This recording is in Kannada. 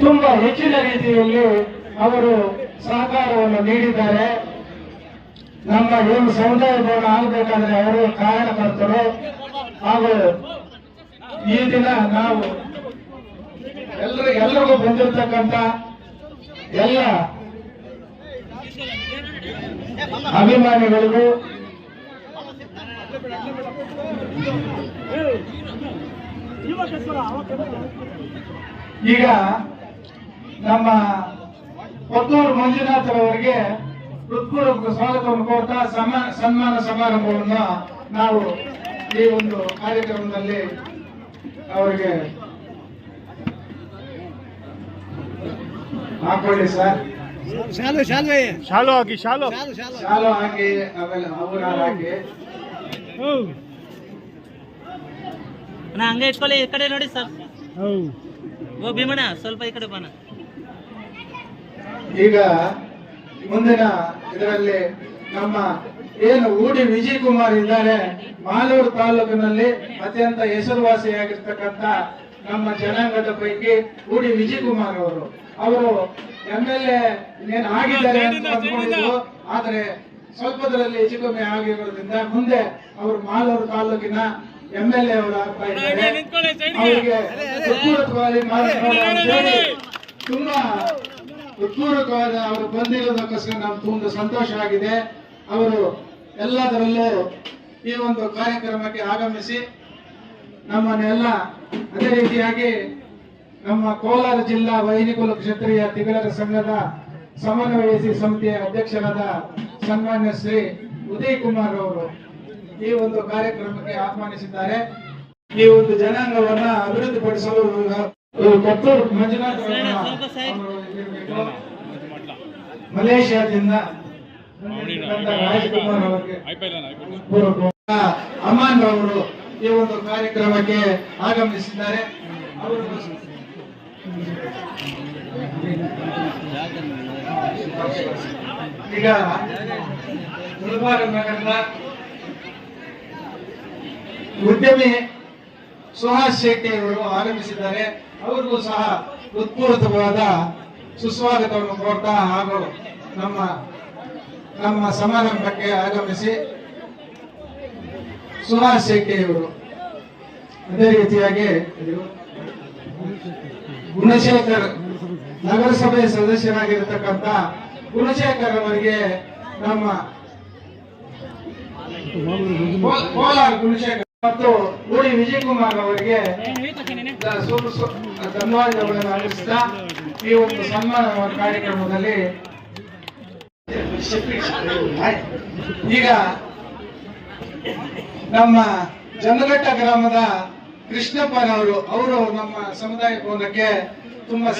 ತುಂಬಾ ಹೆಚ್ಚಿನ ರೀತಿಯಲ್ಲಿ ಅವರು ಸಹಕಾರವನ್ನು ನೀಡಿದ್ದಾರೆ. ನಮ್ಮ ಏನು ಸಮುದಾಯ ಭವನ ಆಗಬೇಕಾದ್ರೆ ಅವರು ಕಾರಣಕರ್ತರು ಹಾಗೂ ಈ ದಿನ ನಾವು ಎಲ್ಲರೂ ಎಲ್ರಿಗೂ ಬಂದಿರತಕ್ಕಂತ ಎಲ್ಲ ಅಭಿಮಾನಿಗಳಿಗೂ ಈಗ ನಮ್ಮ ಕೊತ್ತೂರು ಮಂಜುನಾಥ್ ಅವರಿಗೆ ಹೃತ್ಪೂರ್ವಕ ಸ್ವಾಗತವನ್ನು ಕೋರ್ತಾ ಸಮಾ ಸನ್ಮಾನ ಸಮಾರಂಭವನ್ನು ನಾವು ಈ ಒಂದು ಕಾರ್ಯಕ್ರಮದಲ್ಲಿ ಅವರಿಗೆ ಹಾಕೊಳ್ಳಿ ಸರ್. ಶಾಲು ಶಾಲೆ ಶಾಲು ಹಾಕಿ ಶಾಲು. ಶಾಲು ಹಾಕಿ ಆಮೇಲೆ ಅವರ ಹಾಕಿ. ನಾ ಹಂಗೆ ಇಟ್ಕೊಳ್ಳಿ ಈ ಕಡೆ ನೋಡಿ ಸರ್. ಓ ಭೀಮಣ್ಣ ಸ್ವಲ್ಪ ಈ ಕಡೆ ಬನ ಈಗ ಮುಂದಿನ ಇದರಲ್ಲಿ ನಮ್ಮ ಏನು ಊಡಿ ವಿಜಯ್ ಕುಮಾರ್ ಇದ್ದಾರೆ ಮಾಲೂರು ತಾಲೂಕಿನಲ್ಲಿ ಅತ್ಯಂತ ಹೆಸರುವಾಸಿಯಾಗಿರ್ತಕ್ಕಂಥ ನಮ್ಮ ಜನಾಂಗದ ಪೈಕಿ ಊಡಿ ವಿಜಯ್ ಕುಮಾರ್ ಅವರು ಅವರು ಎಂ ಎಲ್ ಎನ್ ಆಗಿದ್ದಾರೆ ಅಂತ ಅಂದ್ಕೊಂಡಿದ್ರು ಆದ್ರೆ ಸ್ವಲ್ಪದರಲ್ಲಿ ಹೆಚ್ಚು ಕಮ್ಮಿ ಆಗಿರೋದ್ರಿಂದ ಮುಂದೆ ಅವರು ಮಾಲೂರು ತಾಲೂಕಿನ ಎಂ ಎಲ್ ಎ ಅವರು ಆಗ್ತಾ ಇದ್ದಾರೆ ಅವರಿಗೆ ತುಂಬಾ ಹೃತ್ಪೂರ್ವಕವಾದ ಅವರು ಬಂದಿರೋದಕ್ಕೋಸ್ಕರ ನಮ್ಗೆ ತುಂಬ ಸಂತೋಷ ಆಗಿದೆ. ಅವರು ಎಲ್ಲದರಲ್ಲೂ ಈ ಒಂದು ಕಾರ್ಯಕ್ರಮಕ್ಕೆ ಆಗಮಿಸಿ ನಮ್ಮನ್ನೆಲ್ಲ ಅದೇ ರೀತಿಯಾಗಿ ನಮ್ಮ ಕೋಲಾರ ಜಿಲ್ಲಾ ವೈನಿಕುಲ ಕ್ಷತ್ರಿಯ ತಿಗಳರ ಸಂಘದ ಸಮನ್ವಯಿಸಿ ಸಮಿತಿಯ ಅಧ್ಯಕ್ಷರಾದ ಸನ್ಮಾನ್ಯ ಶ್ರೀ ಉದಯ್ ಕುಮಾರ್ ಅವರು ಈ ಒಂದು ಕಾರ್ಯಕ್ರಮಕ್ಕೆ ಆಹ್ವಾನಿಸಿದ್ದಾರೆ. ಈ ಒಂದು ಜನಾಂಗವನ್ನ ಅಭಿವೃದ್ಧಿಪಡಿಸಲು ಕೊತ್ತೂರು ಮಂಜುನಾಥ್. ಮಲೇಷ್ಯಾದಿಂದ ಬಂದಿರತಕ್ಕಂಥ ರಾಜ್ಕುಮಾರ್ ಅವರಿಗೆ ಅಮಾನ್ ಅವರು ಈ ಒಂದು ಕಾರ್ಯಕ್ರಮಕ್ಕೆ ಆಗಮಿಸಿದ್ದಾರೆ. ಅವರು ಈಗ ಗುಲ್ಬಾರ ನಗರದ ಉದ್ಯಮಿ ಸುಹಾಸ್ ಶೆಟ್ಟಿ ಅವರು ಆಗಮಿಸಿದ್ದಾರೆ. ಅವರಿಗೂ ಸಹ ಉತ್ಪೂರ್ತವಾದ ಸುಸ್ವಾಗತವನ್ನು ಕೋರ್ತಾ ಹಾಗೂ ನಮ್ಮ ನಮ್ಮ ಸಮಾರಂಭಕ್ಕೆ ಆಗಮಿಸಿ ಸುಹಾಸ್ ಶೆಟ್ಟಿಯವರು ಅದೇ ರೀತಿಯಾಗಿ ಗುಣಶೇಖರ್ ನಗರಸಭೆ ಸದಸ್ಯರಾಗಿರ್ತಕ್ಕಂಥ ಗುಣಶೇಖರ್ ಅವರಿಗೆ ನಮ್ಮ ಕೋಲಾರ ಗುಣಶೇಖರ್ ಮತ್ತು ಉಡಿ ವಿಜಯಕುಮಾರ್ ಅವರಿಗೆ ದ- ಸು- ಸು- ಧನ್ಯವಾದಗಳನ್ನು ಅರ್ಪಿಸ್ತಾ ಈ ಒಂದು ಸನ್ಮಾನ ಕಾರ್ಯಕ್ರಮದಲ್ಲಿ ಈಗ ನಮ್ಮ ಜನಘಟ್ಟ ಗ್ರಾಮದ ಕೃಷ್ಣಪ್ಪನವರು ಅವರು ನಮ್ಮ ಸಮುದಾಯ ಭವನಕ್ಕೆ ತುಂಬಾ